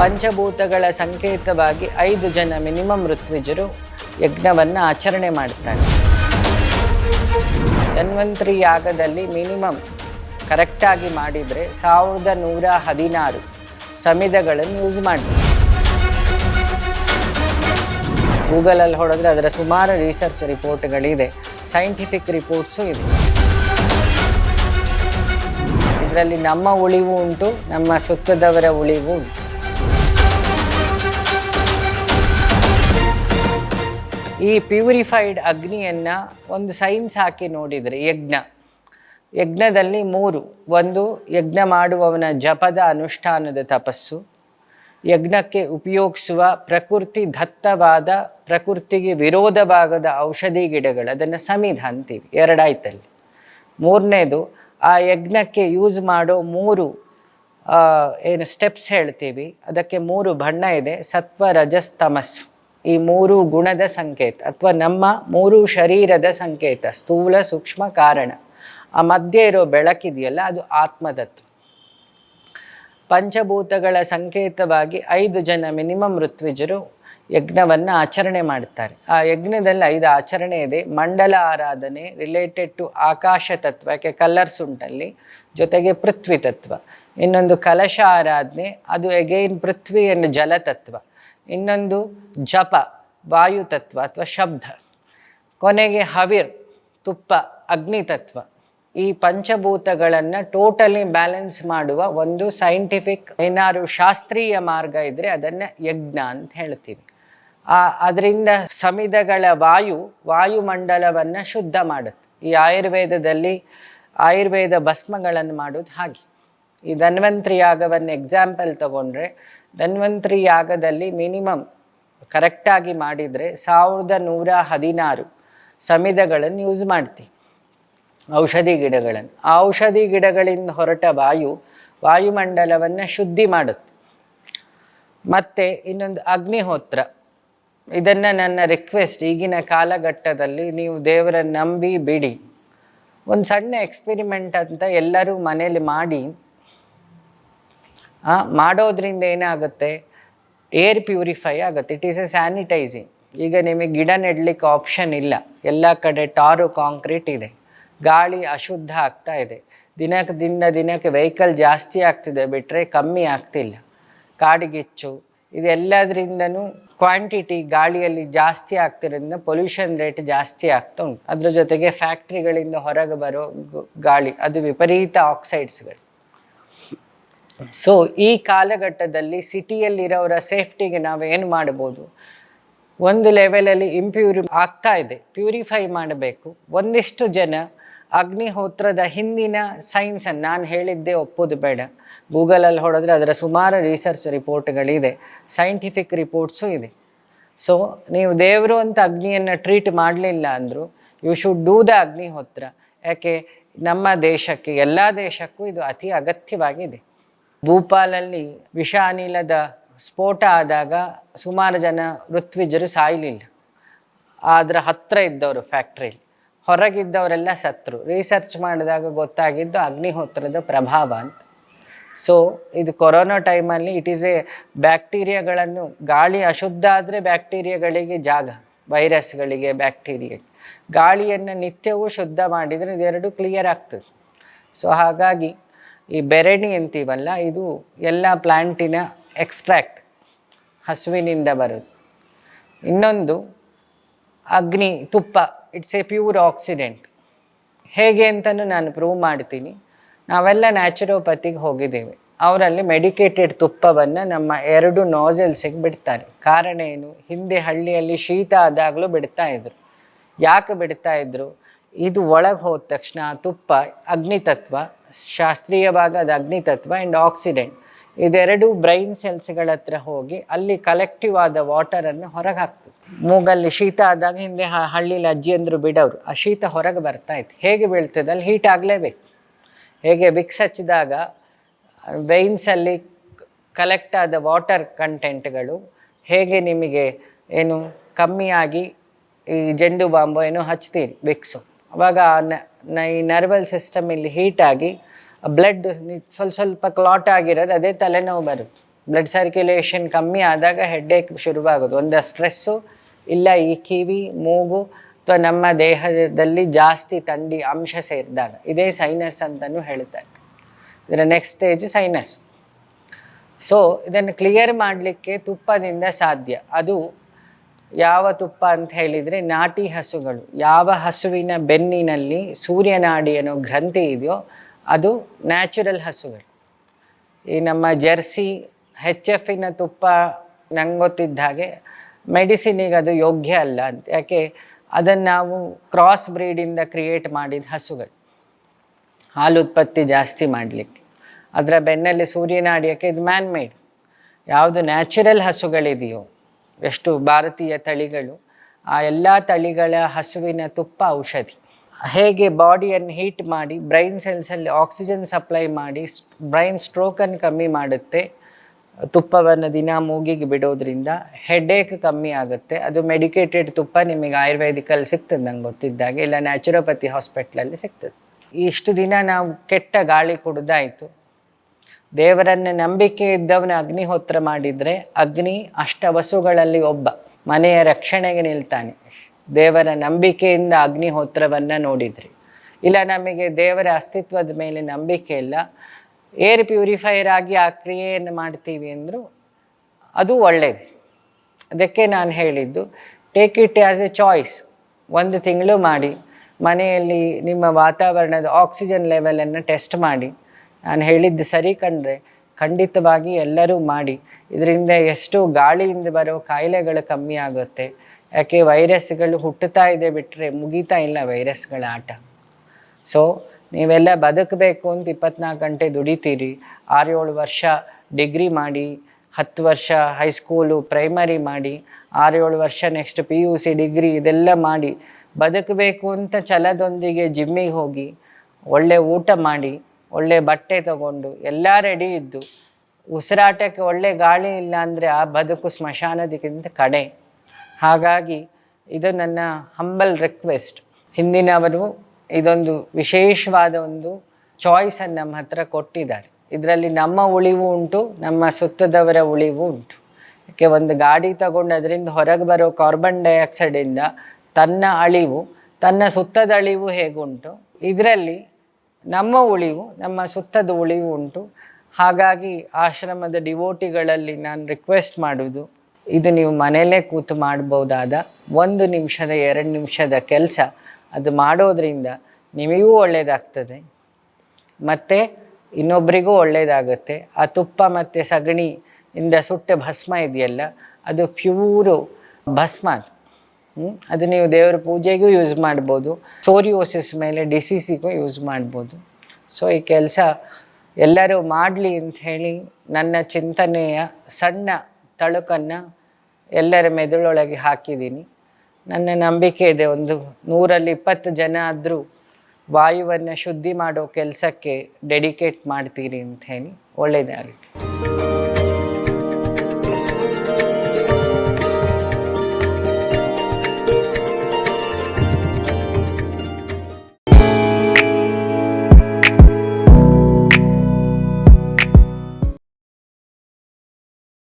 ಪಂಚಭೂತಗಳ ಸಂಕೇತವಾಗಿ ಐದು ಜನ ಮಿನಿಮಮ್ ಋತ್ವಿಜರು ಯಜ್ಞವನ್ನು ಆಚರಣೆ ಮಾಡ್ತಾರೆ. ಧನ್ವಂತರಿ ಯಾಗದಲ್ಲಿ ಮಿನಿಮಮ್ ಕರೆಕ್ಟಾಗಿ ಮಾಡಿದರೆ ಸಾವಿರದ ನೂರ ಹದಿನಾರು ಸಮಿಧಗಳನ್ನು ಯೂಸ್ ಮಾಡಿ ಗೂಗಲಲ್ಲಿ ಹೊಡೆದ್ರೆ ಅದರ ಸುಮಾರು ರಿಸರ್ಚ್ ರಿಪೋರ್ಟ್ಗಳಿದೆ ಸೈಂಟಿಫಿಕ್ ರಿಪೋರ್ಟ್ಸು ಇದೆ. ಇದರಲ್ಲಿ ನಮ್ಮ ಉಳಿವು ಉಂಟು, ನಮ್ಮ ಸುತ್ತದವರ ಉಳಿವು ಉಂಟು. ಈ ಪ್ಯೂರಿಫೈಡ್ ಅಗ್ನಿಯನ್ನು ಒಂದು ಸೈನ್ಸ್ ಹಾಕಿ ನೋಡಿದರೆ ಯಜ್ಞ. ಯಜ್ಞದಲ್ಲಿ ಮೂರು. ಒಂದು, ಯಜ್ಞ ಮಾಡುವವನ ಜಪದ ಅನುಷ್ಠಾನದ ತಪಸ್ಸು. ಯಜ್ಞಕ್ಕೆ ಉಪಯೋಗಿಸುವ ಪ್ರಕೃತಿ ದತ್ತವಾದ, ಪ್ರಕೃತಿಗೆ ವಿರೋಧವಾಗದ ಔಷಧಿ ಗಿಡಗಳು, ಅದನ್ನು ಸಮಿಧ ಅಂತೀವಿ, ಎರಡಾಯ್ತಲ್ಲಿ. ಮೂರನೇದು, ಆ ಯಜ್ಞಕ್ಕೆ ಯೂಸ್ ಮಾಡೋ ಮೂರು ಏನು ಸ್ಟೆಪ್ಸ್ ಹೇಳ್ತೀವಿ, ಅದಕ್ಕೆ ಮೂರು ಬಣ್ಣ ಇದೆ, ಸತ್ವ ರಜಸ್ತಮಸ್ಸು ತಮಸ್ ಈ ಮೂರು ಗುಣದ ಸಂಕೇತ ಅಥವಾ ನಮ್ಮ ಮೂರು ಶರೀರದ ಸಂಕೇತ, ಸ್ಥೂಲ ಸೂಕ್ಷ್ಮ ಕಾರಣ. ಆ ಮಧ್ಯೆ ಇರೋ ಬೆಳಕಿದೆಯಲ್ಲ, ಅದು ಆತ್ಮದತ್ವ. ಪಂಚಭೂತಗಳ ಸಂಕೇತವಾಗಿ ಐದು ಜನ ಮಿನಿಮಮ್ ಋತ್ವಿಜರು ಯಜ್ಞವನ್ನು ಆಚರಣೆ ಮಾಡ್ತಾರೆ. ಆ ಯಜ್ಞದಲ್ಲಿ ಐದು ಆಚರಣೆ ಇದೆ. ಮಂಡಲ ಆರಾಧನೆ ರಿಲೇಟೆಡ್ ಟು ಆಕಾಶ ತತ್ವ, ಯಾಕೆ ಕಲರ್ಸ್ ಉಂಟಲ್ಲಿ, ಜೊತೆಗೆ ಪೃಥ್ವಿ ತತ್ವ. ಇನ್ನೊಂದು ಕಲಶ ಆರಾಧನೆ, ಅದು ಎಗೈನ್ ಪೃಥ್ವಿ ಅಂಡ್ ಜಲತತ್ವ. ಇನ್ನೊಂದು ಜಪ, ವಾಯುತತ್ವ ಅಥವಾ ಶಬ್ದ. ಕೊನೆಗೆ ಹವಿರ್, ತುಪ್ಪ, ಅಗ್ನಿತತ್ವ. ಈ ಪಂಚಭೂತಗಳನ್ನು ಟೋಟಲಿ ಬ್ಯಾಲೆನ್ಸ್ ಮಾಡುವ ಒಂದು ಸೈಂಟಿಫಿಕ್, ಏನಾದ್ರು ಶಾಸ್ತ್ರೀಯ ಮಾರ್ಗ ಇದ್ದರೆ ಅದನ್ನು ಯಜ್ಞ ಅಂತ ಹೇಳ್ತೀವಿ. ಆ, ಅದರಿಂದ ಸಮಿಧಗಳ ವಾಯು, ವಾಯುಮಂಡಲವನ್ನು ಶುದ್ಧ ಮಾಡುತ್ತೆ. ಈ ಆಯುರ್ವೇದದಲ್ಲಿ ಆಯುರ್ವೇದ ಭಸ್ಮಗಳನ್ನು ಮಾಡೋದು ಹಾಗೆ. ಈ ಧನ್ವಂತ್ರಿ ಯಾಗವನ್ನು ಎಕ್ಸಾಂಪಲ್ ತಗೊಂಡ್ರೆ ಧನ್ವಂತರಿ ಯಾಗದಲ್ಲಿ ಮಿನಿಮಮ್ ಕರೆಕ್ಟಾಗಿ ಮಾಡಿದರೆ ಸಾವಿರದ ನೂರ ಹದಿನಾರು ಸಮಿಧಗಳನ್ನು ಯೂಸ್ ಮಾಡ್ತೀವಿ ಔಷಧಿ ಗಿಡಗಳನ್ನು. ಆ ಔಷಧಿ ಗಿಡಗಳಿಂದ ಹೊರಟ ವಾಯು ವಾಯುಮಂಡಲವನ್ನು ಶುದ್ಧಿ ಮಾಡುತ್ತೆ. ಮತ್ತು ಇನ್ನೊಂದು ಅಗ್ನಿಹೋತ್ರ. ಇದನ್ನು ನನ್ನ ರಿಕ್ವೆಸ್ಟ್ ಈಗಿನ ಕಾಲಘಟ್ಟದಲ್ಲಿ ನೀವು ದೇವರನ್ನು ನಂಬಿ ಬಿಡಿ. ಒಂದು ಸಣ್ಣ ಎಕ್ಸ್ಪೆರಿಮೆಂಟ್ ಅಂತ ಎಲ್ಲರೂ ಮನೇಲಿ ಮಾಡಿ ಮಾಡೋದ್ರಿಂದ ಏನಾಗುತ್ತೆ? ಏರ್ ಪ್ಯೂರಿಫೈ ಆಗುತ್ತೆ. ಇಟ್ ಈಸ್ ಎ ಸ್ಯಾನಿಟೈಸಿಂಗ್ ಈಗ ನಿಮಗೆ ಗಿಡ ನೆಡಲಿಕ್ಕೆ ಆಪ್ಷನ್ ಇಲ್ಲ. ಎಲ್ಲ ಕಡೆ ಟಾರು ಕಾಂಕ್ರೀಟ್ ಇದೆ. ಗಾಳಿ ಅಶುದ್ಧ ಆಗ್ತಾ ಇದೆ. ದಿನಕ್ಕೆ ದಿನ ದಿನಕ್ಕೆ ವೆಹಿಕಲ್ ಜಾಸ್ತಿ ಆಗ್ತಿದೆ ಬಿಟ್ಟರೆ ಕಮ್ಮಿ ಆಗ್ತಿಲ್ಲ. ಕಾಡಿಗಿಚ್ಚು, ಇದೆಲ್ಲದರಿಂದನೂ ಕ್ವಾಂಟಿಟಿ ಗಾಳಿಯಲ್ಲಿ ಜಾಸ್ತಿ ಆಗ್ತಿರೋದ್ರಿಂದ ಪೊಲ್ಯೂಷನ್ ರೇಟ್ ಜಾಸ್ತಿ ಆಗ್ತಾ ಉಂಟು. ಅದ್ರ ಜೊತೆಗೆ ಫ್ಯಾಕ್ಟ್ರಿಗಳಿಂದ ಹೊರಗೆ ಬರೋ ಗಾಳಿ, ಅದು ವಿಪರೀತ ಆಕ್ಸೈಡ್ಸ್ಗಳು ಸೊ ಈ ಕಾಲಘಟ್ಟದಲ್ಲಿ ಸಿಟಿಯಲ್ಲಿರೋರ ಸೇಫ್ಟಿಗೆ ನಾವು ಏನು ಮಾಡ್ಬೋದು? ಒಂದು ಲೆವೆಲಲ್ಲಿ ಇಂಪ್ಯೂರಿ ಆಗ್ತಾ ಇದೆ ಪ್ಯೂರಿಫೈ ಮಾಡಬೇಕು. ಒಂದಿಷ್ಟು ಜನ ಅಗ್ನಿಹೋತ್ರದ ಹಿಂದಿನ ಸೈನ್ಸನ್ನು ನಾನು ಹೇಳಿದ್ದೇ ಒಪ್ಪೋದು ಬೇಡ. ಗೂಗಲಲ್ಲಿ ಹೊಡೆದ್ರೆ ಅದರ ಸುಮಾರು ರಿಸರ್ಚ್ ರಿಪೋರ್ಟ್ಗಳಿದೆ ಸೈಂಟಿಫಿಕ್ ರಿಪೋರ್ಟ್ಸು ಇದೆ. ಸೊ ನೀವು ದೇವರು ಅಂತ ಅಗ್ನಿಯನ್ನು ಟ್ರೀಟ್ ಮಾಡಲಿಲ್ಲ ಅಂದರು you should do the agnihotra. ಯಾಕೆ? ನಮ್ಮ ದೇಶಕ್ಕೆ, ಎಲ್ಲ ದೇಶಕ್ಕೂ ಇದು ಅತಿ ಅಗತ್ಯವಾಗಿದೆ. ಭೂಪಾಲಲ್ಲಿ ವಿಷ ಅನಿಲದ ಸ್ಫೋಟ ಆದಾಗ ಸುಮಾರು ಜನ ಋತ್ವಿಜರು ಸಾಯಲಿಲ್ಲ. ಅದರ ಹತ್ತಿರ ಇದ್ದವರು ಫ್ಯಾಕ್ಟ್ರಿಲಿ ಹೊರಗಿದ್ದವರೆಲ್ಲ ಸತ್ರು. ರಿಸರ್ಚ್ ಮಾಡಿದಾಗ ಗೊತ್ತಾಗಿದ್ದು ಅಗ್ನಿಹೋತ್ರದ ಪ್ರಭಾವ ಅಂತ. ಸೊ ಇದು ಕೊರೋನಾ ಟೈಮಲ್ಲಿ ಇಟ್ ಈಸ್ ಎ ಬ್ಯಾಕ್ಟೀರಿಯಾಗಳನ್ನು ಗಾಳಿ ಅಶುದ್ಧ ಆದರೆ ಬ್ಯಾಕ್ಟೀರಿಯಾಗಳಿಗೆ ಜಾಗ ವೈರಸ್ಗಳಿಗೆ ಬ್ಯಾಕ್ಟೀರಿಯಾ ಗಾಳಿಯನ್ನು ನಿತ್ಯವೂ ಶುದ್ಧ ಮಾಡಿದರೆ ಇದೆರಡು ಕ್ಲಿಯರ್ ಆಗ್ತದೆ. ಸೊ ಹಾಗಾಗಿ ಈ ಬೆರಣಿ ಅಂತೀವಲ್ಲ, ಇದು ಎಲ್ಲ ಪ್ಲ್ಯಾಂಟಿನ ಎಕ್ಸ್ಟ್ರಾಕ್ಟ್ ಹಸುವಿನಿಂದ ಬರುತ್ತೆ. ಇನ್ನೊಂದು ಅಗ್ನಿ, ತುಪ್ಪ ಇಟ್ಸ್ ಎ ಪ್ಯೂರ್ ಆಕ್ಸಿಡೆಂಟ್ ಹೇಗೆ ಅಂತಲೂ ನಾನು ಪ್ರೂವ್ ಮಾಡ್ತೀನಿ. ನಾವೆಲ್ಲ ನ್ಯಾಚುರೋಪತಿಗೆ ಹೋಗಿದ್ದೇವೆ. ಅವರಲ್ಲಿ ಮೆಡಿಕೇಟೆಡ್ ತುಪ್ಪವನ್ನು ನಮ್ಮ ಎರಡು ನೋಜಲ್ಸಿಗೆ ಬಿಡ್ತಾರೆ ಕಾರಣ ಏನು? ಹಿಂದೆ ಹಳ್ಳಿಯಲ್ಲಿ ಶೀತ ಆದಾಗಲೂ ಬಿಡ್ತಾ ಇದ್ರು. ಯಾಕೆ ಬಿಡ್ತಾ ಇದ್ರು? ಇದು ಒಳಗೆ ಹೋದ ತಕ್ಷಣ ತುಪ್ಪ, ಅಗ್ನಿತತ್ವ ಶಾಸ್ತ್ರೀಯವಾಗಿ ಭಾಗದ ಅಗ್ನಿತತ್ವ ಆ್ಯಂಡ್ ಆಕ್ಸಿಡೆಂಟ್ ಇದೆರಡು ಬ್ರೈನ್ ಸೆಲ್ಸ್ಗಳ ಹತ್ರ ಹೋಗಿ ಅಲ್ಲಿ ಕಲೆಕ್ಟಿವ್ ಆದ ವಾಟರನ್ನು ಹೊರಗೆ ಹಾಕ್ತದೆ ಮೂಗಲ್ಲಿ ಶೀತ ಆದಾಗ ಹಿಂದೆ ಹಳ್ಳಿಲಿ ಅಜ್ಜಿಯಂದರು ಬಿಡೋರು. ಆ ಶೀತ ಹೊರಗೆ ಬರ್ತಾ ಇತ್ತು. ಹೇಗೆ ಬೀಳ್ತದೆ? ಅಲ್ಲಿ ಹೀಟ್ ಆಗಲೇಬೇಕು. ಹೇಗೆ ಬಿಕ್ಸ್ ಹಚ್ಚಿದಾಗ ವೆಯ್ನ್ಸಲ್ಲಿ ಕಲೆಕ್ಟ್ ಆದ ವಾಟರ್ ಕಂಟೆಂಟ್ಗಳು ಹೇಗೆ ನಿಮಗೆ ಏನು ಕಮ್ಮಿಯಾಗಿ ಈ ಜೆಂಡು ಬಾಂಬು ಏನೋ ಹಚ್ತೀರಿ ಬಿಕ್ಸು ಅವಾಗ ಈ ನರ್ವಲ್ ಸಿಸ್ಟಮ್ ಇಲ್ಲಿ ಹೀಟಾಗಿ ಬ್ಲಡ್ ಸ್ವಲ್ಪ ಸ್ವಲ್ಪ ಕ್ಲಾಟ್ ಆಗಿರೋದು ಅದೇ ತಲೆನೋವು ಬರುತ್ತೆ. ಬ್ಲಡ್ ಸರ್ಕ್ಯುಲೇಷನ್ ಕಮ್ಮಿ ಆದಾಗ ಹೆಡ್ಡೇಕ್ ಶುರುವಾಗೋದು. ಒಂದು ಸ್ಟ್ರೆಸ್ಸು ಇಲ್ಲ ಈ ಕಿವಿ, ಮೂಗು ಅಥವಾ ನಮ್ಮ ದೇಹದಲ್ಲಿ ಜಾಸ್ತಿ ತಂಡಿ ಅಂಶ ಸೇರಿದಾಗ. ಇದೇ ಸೈನಸ್ ಅಂತಲೂ ಹೇಳ್ತಾರೆ. ಇದರ ನೆಕ್ಸ್ಟ್ ಸ್ಟೇಜ್ ಸೈನಸ್ ಸೊ ಇದನ್ನು ಕ್ಲಿಯರ್ ಮಾಡಲಿಕ್ಕೆ ತುಪ್ಪದಿಂದ ಸಾಧ್ಯ. ಅದು ಯಾವ ತುಪ್ಪ ಅಂತ ಹೇಳಿದರೆ ನಾಟಿ ಹಸುಗಳು. ಯಾವ ಹಸುವಿನ ಬೆನ್ನಿನಲ್ಲಿ ಸೂರ್ಯನಾಡಿ ಅನ್ನೋ ಗ್ರಂಥಿ ಇದೆಯೋ ಅದು ನ್ಯಾಚುರಲ್ ಹಸುಗಳು. ಈ ನಮ್ಮ ಜರ್ಸಿ ಹೆಚ್ ಎಫಿನ ತುಪ್ಪ ನಂಗೆ ಗೊತ್ತಿದ್ದ ಹಾಗೆ ಮೆಡಿಸಿನಿಗೆ ಅದು ಯೋಗ್ಯ ಅಲ್ಲ ಅಂತ. ಯಾಕೆ? ಅದನ್ನು ನಾವು ಕ್ರಾಸ್ ಬ್ರೀಡಿಂದ ಕ್ರಿಯೇಟ್ ಮಾಡಿದ ಹಸುಗಳು. ಹಾಲು ಉತ್ಪತ್ತಿ ಜಾಸ್ತಿ ಮಾಡಲಿಕ್ಕೆ. ಅದರ ಬೆನ್ನಲ್ಲಿ ಸೂರ್ಯನಾಡಿಯಕ್ಕೆ ಇದು ಮ್ಯಾನ್ ಮೇಡ್ ಯಾವುದು ನ್ಯಾಚುರಲ್ ಹಸುಗಳಿದೆಯೋ ಎಷ್ಟು ಭಾರತೀಯ ತಳಿಗಳು, ಆ ಎಲ್ಲ ತಳಿಗಳ ಹಸುವಿನ ತುಪ್ಪ ಔಷಧಿ. ಹೇಗೆ ಬಾಡಿಯನ್ನು ಹೀಟ್ ಮಾಡಿ, ಬ್ರೈನ್ ಸೆಲ್ಸಲ್ಲಿ ಆಕ್ಸಿಜನ್ ಸಪ್ಲೈ ಮಾಡಿ ಬ್ರೈನ್ ಸ್ಟ್ರೋಕನ್ನು ಕಮ್ಮಿ ಮಾಡುತ್ತೆ, ತುಪ್ಪವನ್ನು ದಿನ ಮೂಗಿಗೆ ಬಿಡೋದ್ರಿಂದ ಹೆಡ್ಏಕ್ ಕಮ್ಮಿ ಆಗುತ್ತೆ. ಅದು ಮೆಡಿಕೇಟೆಡ್ ತುಪ್ಪ ನಿಮಗೆ ಆಯುರ್ವೇದಿಕಲ್ಲಿ ಸಿಗ್ತದೆ ನಂಗೆ ಗೊತ್ತಿದ್ದಾಗೆ, ಇಲ್ಲ ನ್ಯಾಚುರೋಪತಿ ಹಾಸ್ಪಿಟ್ಲಲ್ಲಿ ಸಿಗ್ತದೆ. ಇಷ್ಟು ದಿನ ನಾವು ಕೆಟ್ಟ ಗಾಳಿ ಕುಡ್ದಾಯಿತು. ದೇವರನ್ನ ನಂಬಿಕೆ ಇದ್ದವನ ಅಗ್ನಿಹೋತ್ರ ಮಾಡಿದರೆ ಅಗ್ನಿ ಅಷ್ಟವಸುಗಳಲ್ಲಿ ಒಬ್ಬ, ಮನೆಯ ರಕ್ಷಣೆಗೆ ನಿಲ್ತಾನೆ. ದೇವರ ನಂಬಿಕೆಯಿಂದ ಅಗ್ನಿಹೋತ್ರವನ್ನು ನೋಡಿದ್ರಿ. ಇಲ್ಲ, ನಮಗೆ ದೇವರ ಅಸ್ತಿತ್ವದ ಮೇಲೆ ನಂಬಿಕೆ ಇಲ್ಲ. ಏರ್ ಪ್ಯೂರಿಫೈಯರ್ ಆಗಿ ಆ ಕ್ರಿಯೆಯನ್ನು ಮಾಡ್ತೀವಿ ಅಂದರೂ ಅದು ಒಳ್ಳೆಯದು ಅದಕ್ಕೆ ನಾನು ಹೇಳಿದ್ದು take it as a choice ಒಂದು ತಿಂಗಳು ಮಾಡಿ, ಮನೆಯಲ್ಲಿ ನಿಮ್ಮ ವಾತಾವರಣದ ಆಕ್ಸಿಜನ್ ಲೆವೆಲನ್ನು ಟೆಸ್ಟ್ ಮಾಡಿ. ನಾನು ಹೇಳಿದ್ದು ಸರಿ ಕಂಡ್ರೆ ಖಂಡಿತವಾಗಿ ಎಲ್ಲರೂ ಮಾಡಿ. ಇದರಿಂದ ಎಷ್ಟು ಗಾಳಿಯಿಂದ ಬರೋ ಕಾಯಿಲೆಗಳು ಕಮ್ಮಿ ಆಗುತ್ತೆ. ಯಾಕೆ ವೈರಸ್ಗಳು ಹುಟ್ಟುತ್ತಾ ಇದೆ ಬಿಟ್ಟರೆ ಮುಗೀತಾ ಇಲ್ಲ ವೈರಸ್ಗಳ ಆಟ. ಸೊ ನೀವೆಲ್ಲ ಬದುಕಬೇಕು ಅಂತ ಇಪ್ಪತ್ನಾಲ್ಕು ಗಂಟೆ ದುಡಿತೀರಿ. ಆರೇಳು ವರ್ಷ ಡಿಗ್ರಿ ಮಾಡಿ, ಹತ್ತು ವರ್ಷ ಹೈಸ್ಕೂಲು ಪ್ರೈಮರಿ ಮಾಡಿ, ಆರು ಏಳು ವರ್ಷ next P U C degree ಇದೆಲ್ಲ ಮಾಡಿ ಬದುಕಬೇಕು ಅಂತ ಛಲದೊಂದಿಗೆ ಜಿಮ್ಮಿಗೆ ಹೋಗಿ ಒಳ್ಳೆ ಊಟ ಮಾಡಿ ಒಳ್ಳೆ ಬಟ್ಟೆ ತಗೊಂಡು ಎಲ್ಲ ರೆಡಿ ಇದ್ದು. ಉಸಿರಾಟಕ್ಕೆ ಒಳ್ಳೆ ಗಾಳಿ ಇಲ್ಲ ಅಂದರೆ ಆ ಬದುಕು ಸ್ಮಶಾನದಕ್ಕಿಂತ ಕಡೆ. ಹಾಗಾಗಿ ಇದು ನನ್ನ ಹಂಬಲ್ ರಿಕ್ವೆಸ್ಟ್ ಹಿಂದಿನವರು ಇದೊಂದು ವಿಶೇಷವಾದ ಒಂದು ಚಾಯ್ಸನ್ನು ನಮ್ಮ ಹತ್ರ ಕೊಟ್ಟಿದ್ದಾರೆ. ಇದರಲ್ಲಿ ನಮ್ಮ ಉಳಿವು ಉಂಟು, ನಮ್ಮ ಸುತ್ತದವರ ಉಳಿವು ಉಂಟು. ಯಾಕೆ ಒಂದು ಗಾಡಿ ತಗೊಂಡು ಅದರಿಂದ ಹೊರಗೆ ಬರೋ ಕಾರ್ಬನ್ ಡೈಆಕ್ಸೈಡಿಂದ ತನ್ನ ಅಳಿವು, ತನ್ನ ಸುತ್ತದ ಅಳಿವು ಹೇಗುಂಟು? ಇದರಲ್ಲಿ ನಮ್ಮ ಉಳಿವು, ನಮ್ಮ ಸುತ್ತದ ಉಳಿವು ಉಂಟು. ಹಾಗಾಗಿ ಆಶ್ರಮದ ಡಿವೋಟಿಗಳಲ್ಲಿ ನಾನು ರಿಕ್ವೆಸ್ಟ್ ಮಾಡುವುದು, ಇದು ನೀವು ಮನೆಯಲ್ಲೇ ಕೂತು ಮಾಡ್ಬೋದಾದ ಒಂದು ನಿಮಿಷದ, ಎರಡು ನಿಮಿಷದ ಕೆಲಸ. ಅದು ಮಾಡೋದ್ರಿಂದ ನಿಮಗೂ ಒಳ್ಳೆಯದಾಗ್ತದೆ ಮತ್ತು ಇನ್ನೊಬ್ಬರಿಗೂ ಒಳ್ಳೆಯದಾಗುತ್ತೆ ಆ ತುಪ್ಪ ಮತ್ತು ಸಗಣಿಯಿಂದ ಸುಟ್ಟ ಭಸ್ಮ ಇದೆಯಲ್ಲ, ಅದು ಪ್ಯೂರು ಭಸ್ಮ? ಅದು ನೀವು ದೇವರ ಪೂಜೆಗೂ ಯೂಸ್ ಮಾಡ್ಬೋದು. ಸೋರಿಯೋಸಿಸ್ ಮೇಲೆ ಡಿಸೀಸಿಗೂ ಯೂಸ್ ಮಾಡ್ಬೋದು. ಸೊ ಈ ಕೆಲಸ ಎಲ್ಲರೂ ಮಾಡಲಿ ಅಂತ ಹೇಳಿ ನನ್ನ ಚಿಂತನೆಯ ಸಣ್ಣ ತಳುಕನ್ನು ಎಲ್ಲರ ಮೆದುಳೊಳಗೆ ಹಾಕಿದ್ದೀನಿ. ನನ್ನ ನಂಬಿಕೆ ಇದೆ ಒಂದು ನೂರಲ್ಲಿ ಇಪ್ಪತ್ತು ಜನ ಆದರೂ ವಾಯುವನ್ನು ಶುದ್ಧಿ ಮಾಡೋ ಕೆಲಸಕ್ಕೆ ಡೆಡಿಕೇಟ್ ಮಾಡ್ತೀರಿ ಅಂತ ಹೇಳಿ ಒಳ್ಳೆಯದಾಗಲಿ